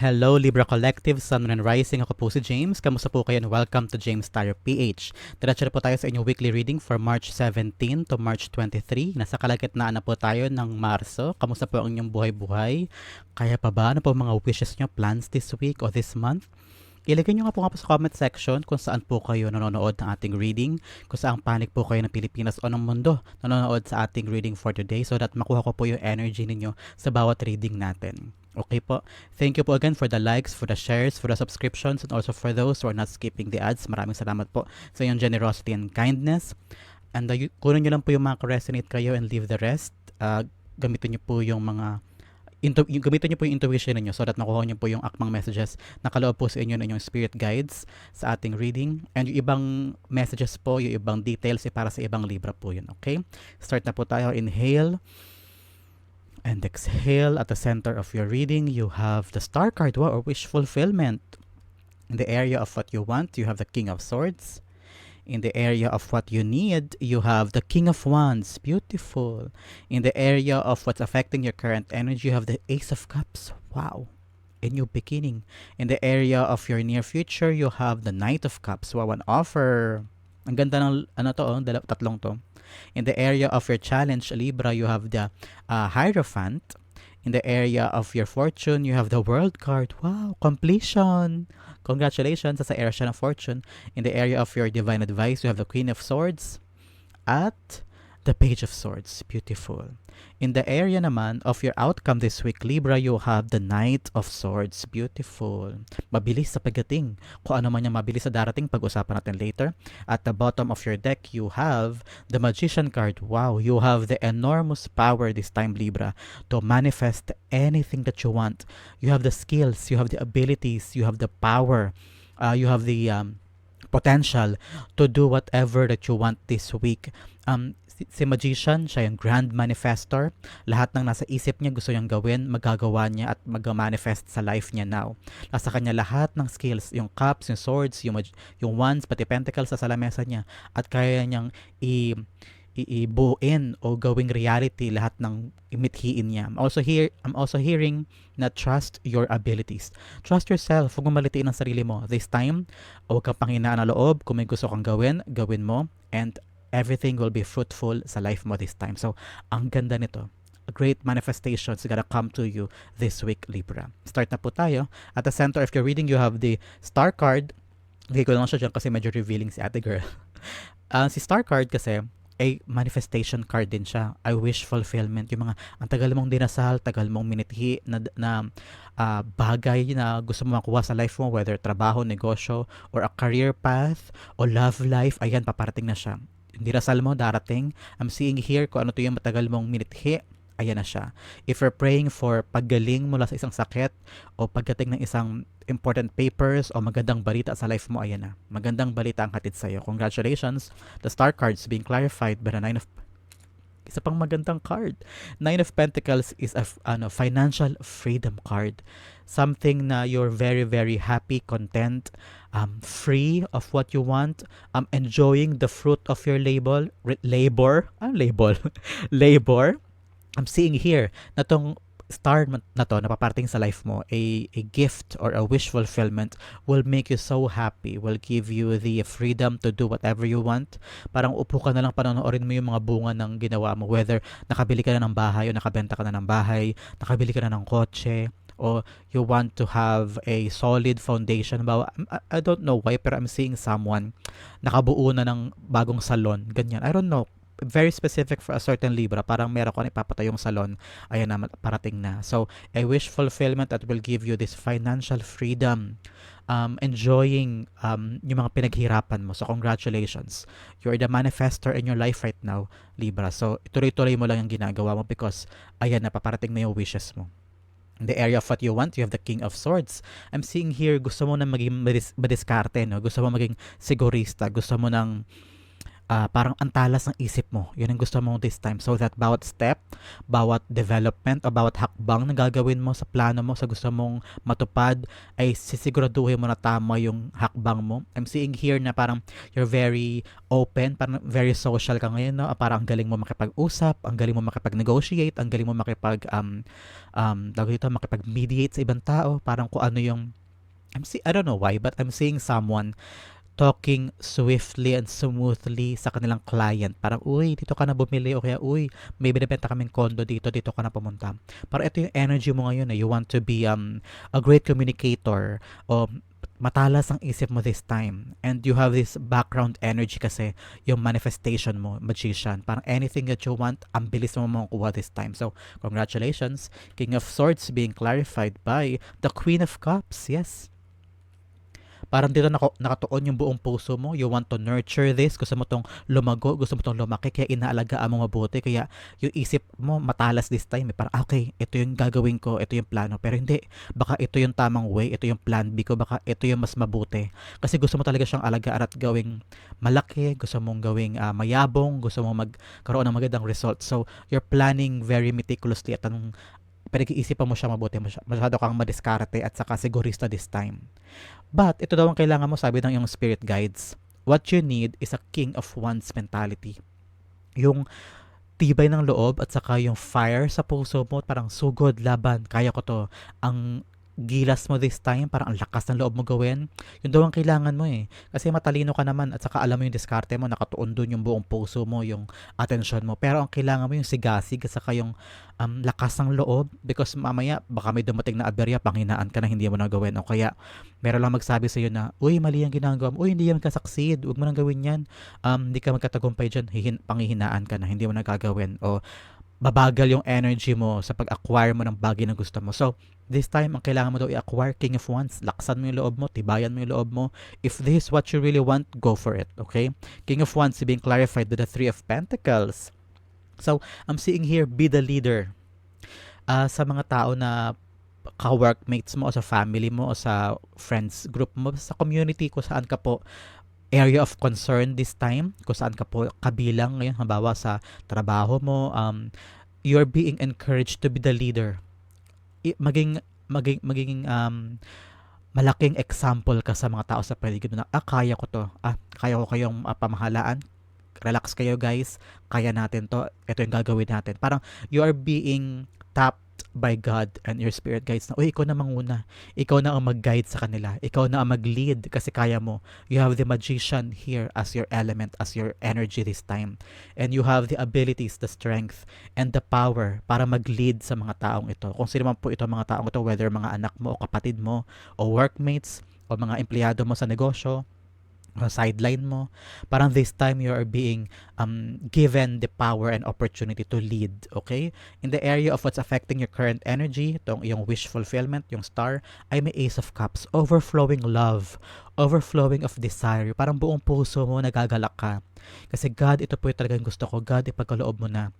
Hello Libra Collective, Sun and Rising. Ako po si James. Kamusta po kayo and welcome to James Tyre PH. Diretso na po tayo sa inyong weekly reading for March 17 to March 23. Nasa kalagitnaan na po tayo ng Marso. Kamusta po ang inyong buhay-buhay? Kaya pa ba? Ano po mga wishes nyo, plans this week or this month? Ilagay nyo nga po nga po sa comment section kung saan po kayo nanonood ng ating reading, kung saan panig po kayo ng Pilipinas o ng mundo nanonood sa ating reading for today so that makuha ko po yung energy ninyo sa bawat reading natin. Okay po. Thank you po again for the likes, for the shares, for the subscriptions, and also for those who are not skipping the ads. Maraming salamat po sa inyong generosity and kindness. And uh, kunin nyo lang po yung mga resonate kayo and leave the rest. Uh, gamitin nyo po yung mga into, yung, gamitin nyo po yung intuition niyo so that nakuha nyo po yung akmang messages na kaloob po sa inyo ng inyong spirit guides sa ating reading. And yung ibang messages po, yung ibang details, eh, para sa ibang libra po yun. Okay? Start na po tayo. Inhale. And exhale at the center of your reading, you have the star card wow, or wish fulfillment. In the area of what you want, you have the King of Swords. In the area of what you need, you have the King of Wands. Beautiful. In the area of what's affecting your current energy, you have the Ace of Cups. Wow. A new beginning. In the area of your near future, you have the Knight of Cups. Wow, an offer. Ang ganda ng ano to, oh, tatlong to. In the area of your challenge, Libra, you have the uh, Hierophant. In the area of your fortune, you have the World card. Wow, completion! Congratulations sa area siya ng fortune. In the area of your divine advice, you have the Queen of Swords at the Page of Swords. Beautiful. In the area naman of your outcome this week, Libra, you have the Knight of Swords. Beautiful. Mabilis sa pagdating. Kung ano man yung mabilis sa darating, pag-usapan natin later. At the bottom of your deck, you have the Magician card. Wow, you have the enormous power this time, Libra, to manifest anything that you want. You have the skills, you have the abilities, you have the power, uh, you have the um, potential to do whatever that you want this week. Um, si, magician, siya yung grand manifestor. Lahat ng nasa isip niya gusto niyang gawin, magagawa niya at mag-manifest sa life niya now. Nasa kanya lahat ng skills, yung cups, yung swords, yung, yung wands, pati pentacles sa salamesa niya. At kaya niyang i- iibuin o gawing reality lahat ng imithiin niya. I'm also here I'm also hearing na trust your abilities. Trust yourself. Huwag malitiin ang sarili mo. This time, huwag kang panghinaan na loob. Kung may gusto kang gawin, gawin mo. And everything will be fruitful sa life mo this time. So, ang ganda nito. Great manifestations gonna come to you this week, Libra. Start na po tayo. At the center of your reading, you have the Star card. Hindi ko lang siya dyan kasi medyo revealing si ate girl. uh, si Star card kasi, ay manifestation card din siya. I wish fulfillment. Yung mga, ang tagal mong dinasal, tagal mong minithi na, na uh, bagay na gusto mo makuha sa life mo, whether trabaho, negosyo, or a career path, o love life, ayan, paparating na siya. Dinasal mo, darating. I'm seeing here kung ano to yung matagal mong minithi, ayan na siya. If you're praying for paggaling mula sa isang sakit o pagdating ng isang important papers o magandang balita sa life mo, ayan na. Magandang balita ang hatid sa'yo. Congratulations. The star cards being clarified by the nine of isa pang magandang card. Nine of Pentacles is a ano, financial freedom card. Something na you're very, very happy, content, um, free of what you want, um, enjoying the fruit of your labor, labor, ah, labor, labor, I'm seeing here na tong star na to na paparating sa life mo, a, a gift or a wish fulfillment will make you so happy, will give you the freedom to do whatever you want. Parang upo ka na lang panonoorin mo yung mga bunga ng ginawa mo, whether nakabili ka na ng bahay o nakabenta ka na ng bahay, nakabili ka na ng kotse, o you want to have a solid foundation. Ba, I don't know why, pero I'm seeing someone nakabuo na ng bagong salon, ganyan. I don't know very specific for a certain Libra. Parang meron ko na ipapatayong salon. Ayan na, parating na. So, a wish fulfillment that will give you this financial freedom. Um, enjoying um, yung mga pinaghirapan mo. So, congratulations. You're the manifester in your life right now, Libra. So, ituloy-tuloy mo lang yung ginagawa mo because, ayan na, paparating na yung wishes mo. The area of what you want, you have the King of Swords. I'm seeing here, gusto mo na maging madis- madiskarte, no? Gusto mo maging sigurista. Gusto mo nang ah, parang antalas ng isip mo. Yun ang gusto mo this time. So that bawat step, bawat development, o bawat hakbang na gagawin mo sa plano mo, sa gusto mong matupad, ay sisiguraduhin mo na tama yung hakbang mo. I'm seeing here na parang you're very open, parang very social ka ngayon, no? Ah, Parang ang galing mo makipag-usap, ang galing mo makipag-negotiate, ang galing mo makipag, um, um, dito, makipag-mediate sa ibang tao, parang kung ano yung I'm see I don't know why but I'm seeing someone talking swiftly and smoothly sa kanilang client. Parang, uy, dito ka na bumili o kaya, uy, may binibenta kaming condo dito, dito ka na pumunta. Parang ito yung energy mo ngayon na you want to be um, a great communicator o matalas ang isip mo this time and you have this background energy kasi yung manifestation mo, magician. Parang anything that you want, ang bilis mo makukuha this time. So, congratulations. King of Swords being clarified by the Queen of Cups. Yes parang dito naka, nakatuon yung buong puso mo. You want to nurture this. Gusto mo tong lumago. Gusto mo tong lumaki. Kaya inaalagaan mo mabuti. Kaya yung isip mo matalas this time. Eh. Parang, ah, okay, ito yung gagawin ko. Ito yung plano. Pero hindi. Baka ito yung tamang way. Ito yung plan B ko. Baka ito yung mas mabuti. Kasi gusto mo talaga siyang alagaan at gawing malaki. Gusto mong gawing uh, mayabong. Gusto mo magkaroon ng magandang result. So, you're planning very meticulously at anong pinag-iisipan mo siya mabuti, masyado kang madiskarte at saka sigurista this time. But, ito daw ang kailangan mo, sabi ng iyong spirit guides. What you need is a king of wands mentality. Yung tibay ng loob at saka yung fire sa puso mo, parang sugod, laban, kaya ko to. Ang gilas mo this time, parang ang lakas ng loob mo gawin, yun daw ang kailangan mo eh. Kasi matalino ka naman at saka alam mo yung diskarte mo, nakatuon doon yung buong puso mo, yung attention mo. Pero ang kailangan mo yung sigasig at saka yung um, lakas ng loob because mamaya baka may dumating na aberya, panghinaan ka na hindi mo na gawin. O kaya meron lang magsabi sa iyo na, uy, mali ang ginagawa mo, uy, hindi yan magkasucceed, huwag mo nang gawin yan. Um, hindi ka magkatagumpay dyan, hihin, panghihinaan ka na, hindi mo na gagawin. O babagal yung energy mo sa pag-acquire mo ng bagay na gusto mo. So, this time, ang kailangan mo daw i-acquire King of Wands. Laksan mo yung loob mo, tibayan mo yung loob mo. If this is what you really want, go for it, okay? King of Wands being clarified with the Three of Pentacles. So, I'm seeing here, be the leader. Uh, sa mga tao na ka-workmates mo o sa family mo o sa friends group mo, sa community ko saan ka po area of concern this time, kung saan ka po kabilang ngayon, halimbawa sa trabaho mo, um, you're being encouraged to be the leader. I, maging, maging, maging, um, malaking example ka sa mga tao sa paligid mo na, ah, kaya ko to, ah, kaya ko kayong uh, pamahalaan, relax kayo guys, kaya natin to, ito yung gagawin natin. Parang, you are being tapped by God and your spirit guides na, uy, ikaw na manguna. Ikaw na ang mag-guide sa kanila. Ikaw na ang mag-lead kasi kaya mo. You have the magician here as your element, as your energy this time. And you have the abilities, the strength, and the power para mag-lead sa mga taong ito. Kung sino man po ito mga taong ito, whether mga anak mo o kapatid mo o workmates o mga empleyado mo sa negosyo, sideline mo. Parang this time you are being um, given the power and opportunity to lead, okay? In the area of what's affecting your current energy, itong yung wish fulfillment, yung star, ay may ace of cups, overflowing love, overflowing of desire. Parang buong puso mo nagagalak ka. Kasi God, ito po yung talagang gusto ko. God, ipagkaloob mo na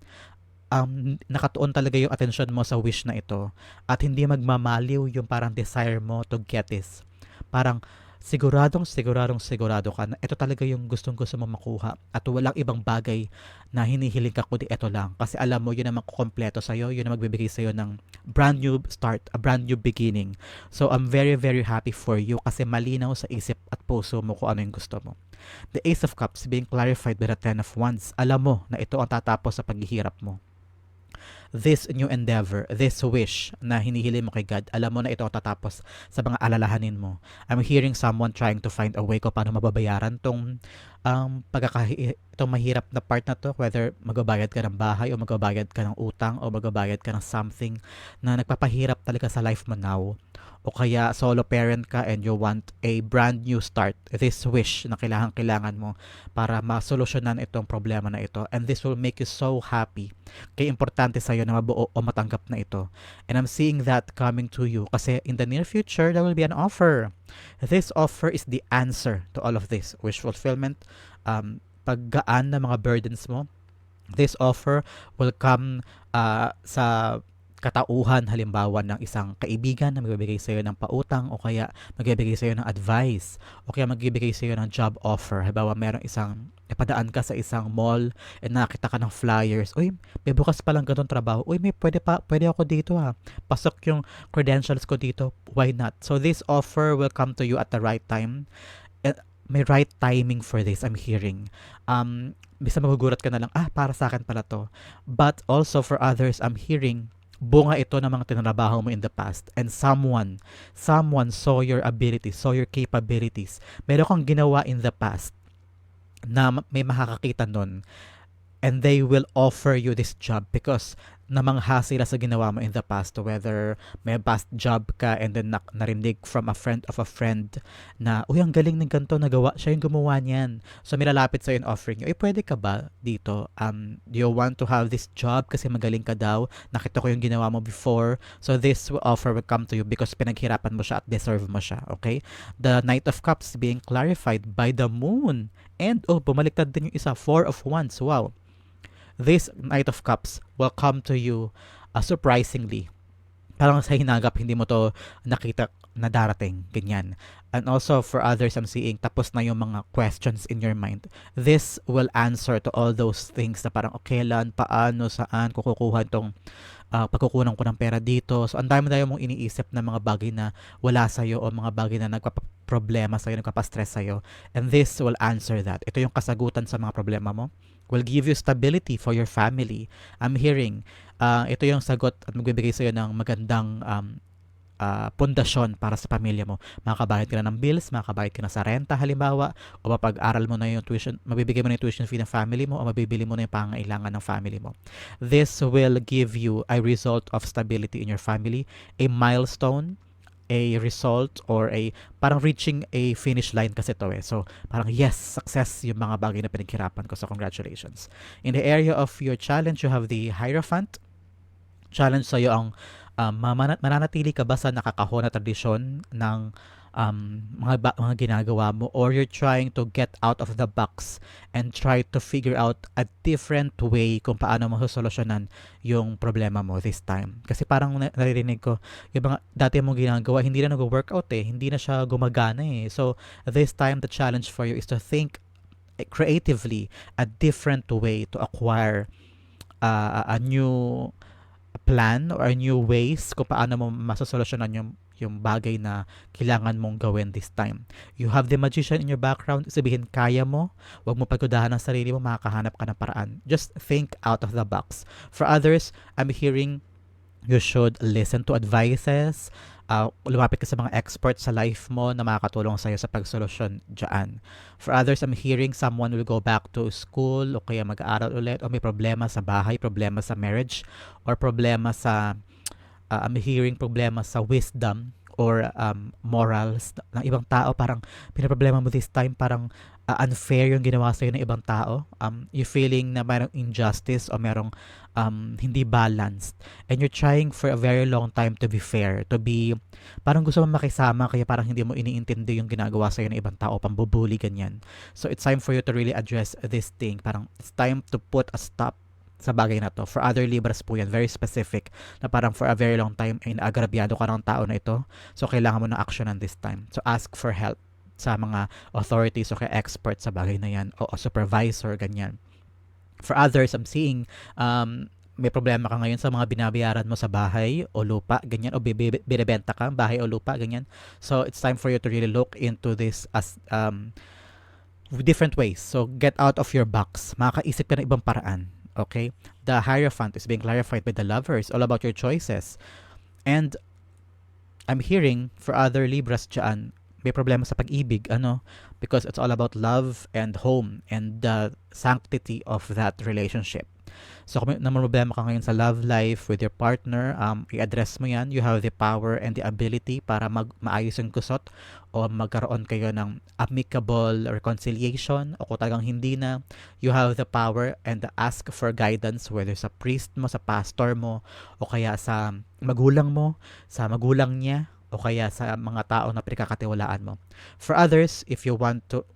um, nakatuon talaga yung attention mo sa wish na ito at hindi magmamaliw yung parang desire mo to get this. Parang siguradong siguradong sigurado ka na ito talaga yung gustong gusto mo makuha at walang ibang bagay na hinihiling ka kundi ito lang. Kasi alam mo yun ang kukompleto sa'yo yun ang magbibigay sa'yo ng brand new start a brand new beginning. So I'm very very happy for you kasi malinaw sa isip at puso mo kung ano yung gusto mo. The Ace of Cups being clarified by the Ten of Wands. Alam mo na ito ang tatapos sa paghihirap mo this new endeavor, this wish na hinihiling mo kay God, alam mo na ito tatapos sa mga alalahanin mo. I'm hearing someone trying to find a way ko paano mababayaran tong um, pagkakahi itong mahirap na part na to, whether magbabayad ka ng bahay o magbabayad ka ng utang o magbabayad ka ng something na nagpapahirap talaga sa life mo now o kaya solo parent ka and you want a brand new start, this wish na kailangan kailangan mo para masolusyonan itong problema na ito and this will make you so happy. Kaya importante sa'yo na mabuo o matanggap na ito. And I'm seeing that coming to you kasi in the near future, there will be an offer. This offer is the answer to all of this. Wish fulfillment, um, paggaan na mga burdens mo. This offer will come uh, sa katauhan halimbawa ng isang kaibigan na magbibigay sa iyo ng pautang o kaya magbibigay sa iyo ng advice o kaya magbibigay sa iyo ng job offer. Halimbawa, merong isang ipadaan ka sa isang mall and nakita ka ng flyers. Uy, may bukas pa lang ganun trabaho. Uy, may pwede pa, pwede ako dito ha. Pasok yung credentials ko dito. Why not? So this offer will come to you at the right time. And may right timing for this, I'm hearing. Um, bisa magugulat ka na lang, ah, para sa akin pala to. But also for others, I'm hearing, bunga ito ng mga tinrabaho mo in the past. And someone someone saw your abilities saw your capabilities. Meron kang ginawa in the past na may makakakita nun. And they will offer you this job because namangha sila sa ginawa mo in the past whether may past job ka and then na- narinig from a friend of a friend na uy ang galing ng ganito nagawa siya yung gumawa niyan. So may lalapit sa in offering you eh pwede ka ba dito? Um you want to have this job kasi magaling ka daw? Nakita ko yung ginawa mo before. So this offer will come to you because pinaghirapan mo siya at deserve mo siya okay? The knight of cups being clarified by the moon. And oh bumaliktad din yung isa four of wands. Wow this Knight of Cups will come to you uh, surprisingly. Parang sa hinagap, hindi mo to nakita na darating. Ganyan. And also for others, I'm seeing tapos na yung mga questions in your mind. This will answer to all those things na parang, okay lang, paano, saan, kukukuha tong uh, pagkukunan ko ng pera dito. So, ang dami-dami mong iniisip na mga bagay na wala sa'yo o mga bagay na nagpapaproblema sa'yo, nagpapastress sa'yo. And this will answer that. Ito yung kasagutan sa mga problema mo will give you stability for your family. I'm hearing, uh, ito yung sagot at magbibigay sa iyo ng magandang um, uh, pundasyon para sa pamilya mo. Makakabayad ka na ng bills, makakabayad ka na sa renta halimbawa, o mapag-aral mo na yung tuition, mabibigay mo na yung tuition fee ng family mo, o mabibili mo na yung pangailangan ng family mo. This will give you a result of stability in your family, a milestone, a result or a parang reaching a finish line kasi to eh. So, parang yes, success yung mga bagay na pinaghirapan ko. So, congratulations. In the area of your challenge, you have the Hierophant. Challenge sa'yo ang um, mananatili ka ba sa nakakahon na tradisyon ng um, mga, ba- mga ginagawa mo or you're trying to get out of the box and try to figure out a different way kung paano mo solusyonan yung problema mo this time. Kasi parang naririnig ko, yung mga dati mong ginagawa, hindi na nag-workout eh, hindi na siya gumagana eh. So, this time, the challenge for you is to think creatively a different way to acquire uh, a new plan or a new ways kung paano mo masasolusyonan yung yung bagay na kailangan mong gawin this time. You have the magician in your background, sabihin kaya mo, huwag mo pagkudahan ng sarili mo, makakahanap ka ng paraan. Just think out of the box. For others, I'm hearing you should listen to advices, uh, lumapit ka sa mga experts sa life mo na makakatulong sa'yo sa pagsolusyon dyan. For others, I'm hearing someone will go back to school o kaya mag-aaral ulit o may problema sa bahay, problema sa marriage, or problema sa uh, I'm hearing problema sa wisdom or um, morals ng ibang tao. Parang pinaproblema mo this time parang uh, unfair yung ginawa sa'yo ng ibang tao. Um, you feeling na mayroong injustice o mayroong um, hindi balanced. And you're trying for a very long time to be fair to be parang gusto mo makisama kaya parang hindi mo iniintindi yung ginagawa sa'yo ng ibang tao pambubuli ganyan. So it's time for you to really address this thing. Parang it's time to put a stop sa bagay na to. For other Libras po yan, very specific, na parang for a very long time, ay naagrabyado ka ng tao na ito. So, kailangan mo ng action on this time. So, ask for help sa mga authorities o kaya experts sa bagay na yan o, o supervisor, ganyan. For others, I'm seeing um, may problema ka ngayon sa mga binabayaran mo sa bahay o lupa, ganyan, o binibenta ka, bahay o lupa, ganyan. So, it's time for you to really look into this as um, different ways. So, get out of your box. Makakaisip ka ng ibang paraan Okay? The Hierophant is being clarified by the lovers, all about your choices. And I'm hearing for other Libras dyan, may problema sa pag-ibig, ano? Because it's all about love and home and the sanctity of that relationship. So kung may problema ka ngayon sa love life with your partner, um, i-address mo yan. You have the power and the ability para mag maayos yung kusot o magkaroon kayo ng amicable reconciliation o kung talagang hindi na, you have the power and the ask for guidance whether sa priest mo, sa pastor mo, o kaya sa magulang mo, sa magulang niya, o kaya sa mga tao na pinagkakatiwalaan mo. For others, if you want to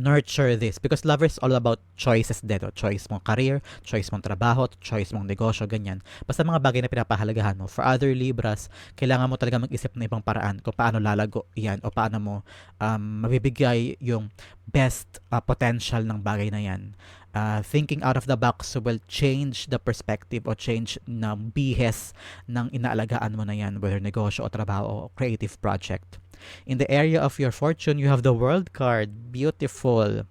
nurture this because lover is all about choices din. O, choice mong career, choice mong trabaho, choice mong negosyo, ganyan. Basta mga bagay na pinapahalagahan mo. For other Libras, kailangan mo talaga mag-isip ng ibang paraan kung paano lalago yan o paano mo um, mabibigay yung best uh, potential ng bagay na yan. Uh, thinking out of the box will change the perspective o change ng bihes ng inaalagaan mo na yan, whether negosyo o trabaho o creative project. In the area of your fortune, you have the world card. Beautiful.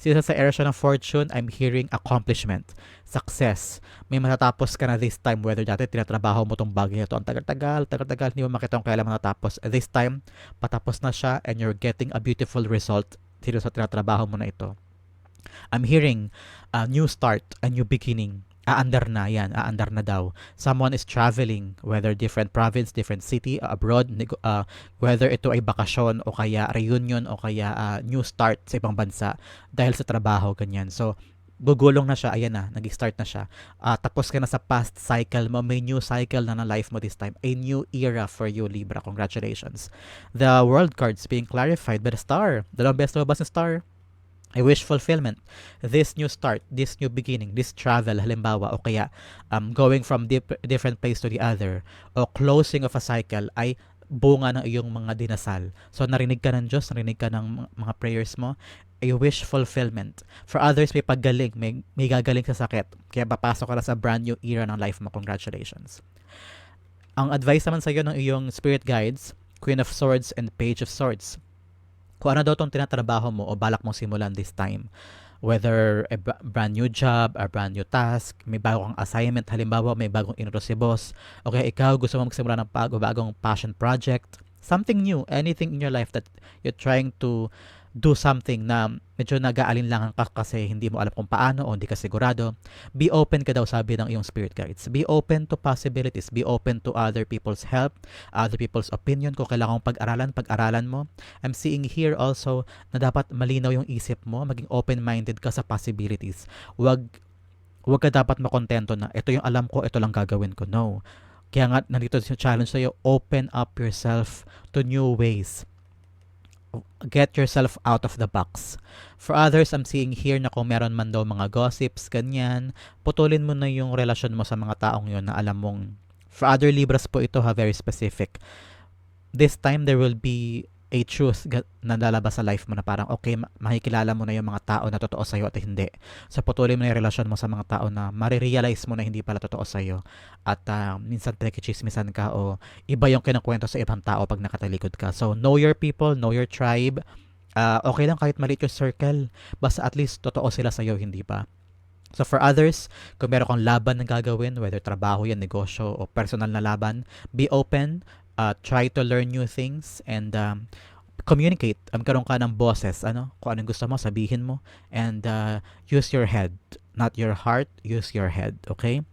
Since sa area siya ng fortune, I'm hearing accomplishment, success. May matatapos ka na this time, whether dati tinatrabaho mo tong bagay na to, ang tagal-tagal, tagal-tagal, hindi mo makita kung kailan matatapos. This time, patapos na siya and you're getting a beautiful result dito sa tinatrabaho mo na ito. I'm hearing a new start, a new beginning aandar na yan, aandar na daw. Someone is traveling, whether different province, different city, abroad, uh, whether ito ay bakasyon o kaya reunion o kaya uh, new start sa ibang bansa dahil sa trabaho, ganyan. So, gugulong na siya, ayan na, nag-start na siya. Uh, tapos ka na sa past cycle mo, may new cycle na na life mo this time. A new era for you, Libra. Congratulations. The world cards being clarified by the star. Dalawang best lumabas ng star I wish fulfillment. This new start, this new beginning, this travel, halimbawa, o kaya um, going from dip- different place to the other, o closing of a cycle ay bunga ng iyong mga dinasal. So, narinig ka ng Diyos, narinig ka ng mga prayers mo, I wish fulfillment. For others, may paggaling, may, may gagaling sa sakit. Kaya papasok ka na sa brand new era ng life mo. Congratulations. Ang advice naman sa iyo ng iyong spirit guides, Queen of Swords and Page of Swords kung ano daw itong tinatrabaho mo o balak mong simulan this time. Whether a brand new job, a brand new task, may bagong assignment, halimbawa may bagong inuro si boss, okay, ikaw gusto mo magsimula ng bagong passion project, something new, anything in your life that you're trying to do something na medyo nag-aalinlangan ka kasi hindi mo alam kung paano o hindi ka sigurado, be open ka daw sabi ng iyong spirit guides. Be open to possibilities. Be open to other people's help, other people's opinion. Kung kailangan mong pag-aralan, pag-aralan mo. I'm seeing here also na dapat malinaw yung isip mo, maging open-minded ka sa possibilities. Wag wag ka dapat makontento na ito yung alam ko, ito lang gagawin ko. No. Kaya nga, nandito yung challenge sa'yo, open up yourself to new ways get yourself out of the box. For others, I'm seeing here na kung meron man daw mga gossips, ganyan, putulin mo na yung relasyon mo sa mga taong yon na alam mong, for other Libras po ito ha, very specific. This time, there will be a truth na lalabas sa life mo na parang okay, makikilala mo na yung mga tao na totoo sa'yo at hindi. So patuloy mo na yung relasyon mo sa mga tao na marirealize mo na hindi pala totoo sa'yo at uh, minsan pinakichismisan ka o iba yung kinukwento sa ibang tao pag nakatalikod ka. So know your people, know your tribe. Uh, okay lang kahit maliit yung circle, basta at least totoo sila sa'yo, hindi ba? So for others, kung meron kang laban na gagawin, whether trabaho yan, negosyo o personal na laban, be open, uh, try to learn new things and um, communicate. Um, karoon ka ng bosses, ano, kung anong gusto mo, sabihin mo. And uh, use your head, not your heart, use your head, okay?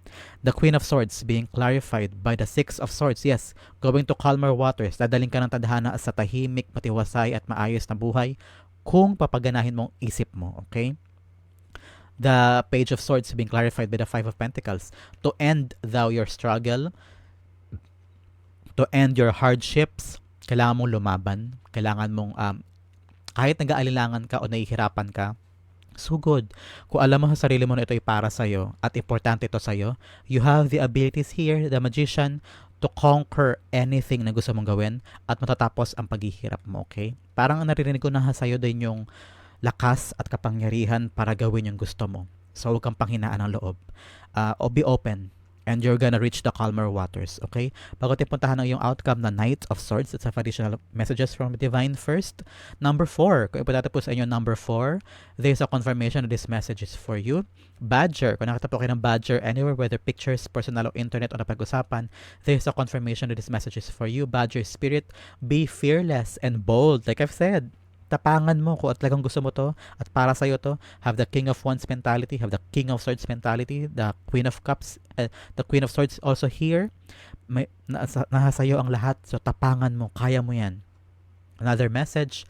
The Queen of Swords being clarified by the Six of Swords, yes, going to calmer waters, dadaling ka ng tadhana sa tahimik, matiwasay at maayos na buhay kung papaganahin mong isip mo, okay? The Page of Swords being clarified by the Five of Pentacles to end thou your struggle, to end your hardships, kailangan mong lumaban. Kailangan mong, um, kahit nag-aalilangan ka o nahihirapan ka, so good. Kung alam mo sa sarili mo na ito ay para sa'yo at importante ito sa'yo, you have the abilities here, the magician, to conquer anything na gusto mong gawin at matatapos ang paghihirap mo, okay? Parang naririnig ko na sa'yo din yung lakas at kapangyarihan para gawin yung gusto mo. So, huwag kang panghinaan ng loob. Uh, o be open and you're gonna reach the calmer waters, okay? Bago tayo puntahan ng iyong outcome na Knight of Swords, it's a additional messages from Divine first. Number 4, kung ipunta po sa inyo number 4, there's a confirmation that this message is for you. Badger, kung nakita po kayo ng Badger anywhere, whether pictures, personal o internet o napag-usapan, there's a confirmation that this message is for you. Badger Spirit, be fearless and bold. Like I've said, tapangan mo kung at talagang gusto mo to at para sa iyo to have the king of wands mentality have the king of swords mentality the queen of cups uh, the queen of swords also here may nasa, iyo ang lahat so tapangan mo kaya mo yan another message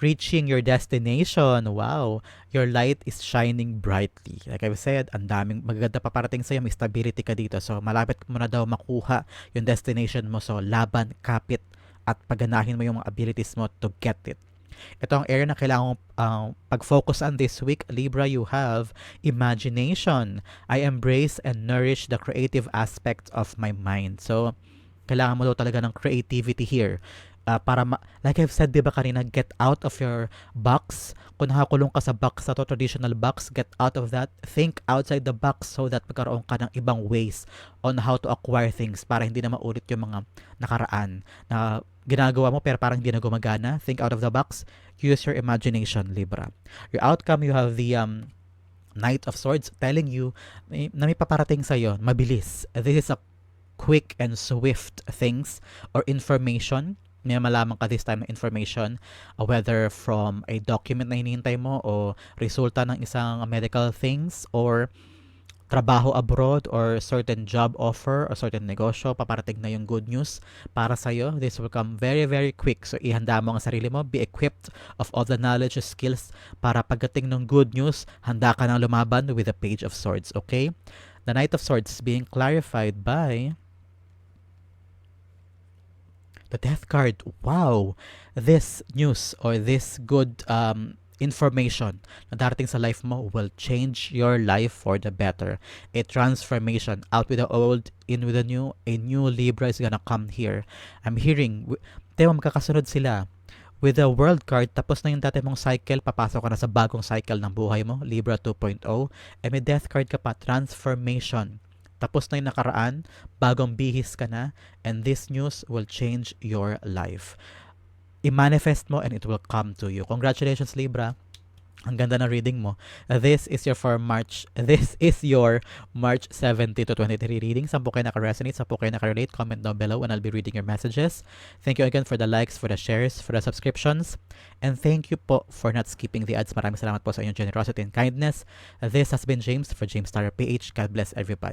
reaching your destination. Wow, your light is shining brightly. Like I've said, ang daming magaganda pa parating sa iyo, may stability ka dito. So malapit mo na daw makuha yung destination mo. So laban, kapit at paganahin mo yung abilities mo to get it. Ito ang area na kailangan uh, pag-focus on this week. Libra, you have imagination. I embrace and nourish the creative aspects of my mind. So, kailangan mo daw talaga ng creativity here. Uh, para ma- like I've said 'di ba kanina get out of your box. Kung nakakulong ka sa box sa to traditional box get out of that. Think outside the box so that magkaroon ka ng ibang ways on how to acquire things para hindi na maulit yung mga nakaraan na ginagawa mo pero parang hindi na gumagana. Think out of the box. Use your imagination Libra. Your outcome you have the um Knight of Swords telling you na may paparating sa iyo mabilis. This is a quick and swift things or information may malaman ka this time ng information uh, whether from a document na hinihintay mo o resulta ng isang medical things or trabaho abroad or certain job offer or certain negosyo, paparating na yung good news para sa iyo. This will come very, very quick. So, ihanda mo ang sarili mo. Be equipped of all the knowledge and skills para pagdating ng good news, handa ka nang lumaban with the Page of Swords. Okay? The Knight of Swords being clarified by the death card. Wow. This news or this good um, information na darating sa life mo will change your life for the better. A transformation. Out with the old in with the new. A new libra is gonna come here. I'm hearing tema magkakasunod sila with the world card, tapos na yung dati mong cycle, papasok ka na sa bagong cycle ng buhay mo, Libra 2.0. And may death card ka pa, transformation tapos na yung nakaraan, bagong bihis ka na, and this news will change your life. I-manifest mo and it will come to you. Congratulations, Libra. Ang ganda ng reading mo. This is your for March, this is your March 70 to 23 reading. Saan po kayo naka-resonate, saan po kayo naka-relate, comment down below and I'll be reading your messages. Thank you again for the likes, for the shares, for the subscriptions. And thank you po for not skipping the ads. Maraming salamat po sa inyong generosity and kindness. This has been James for James Star PH. God bless everybody.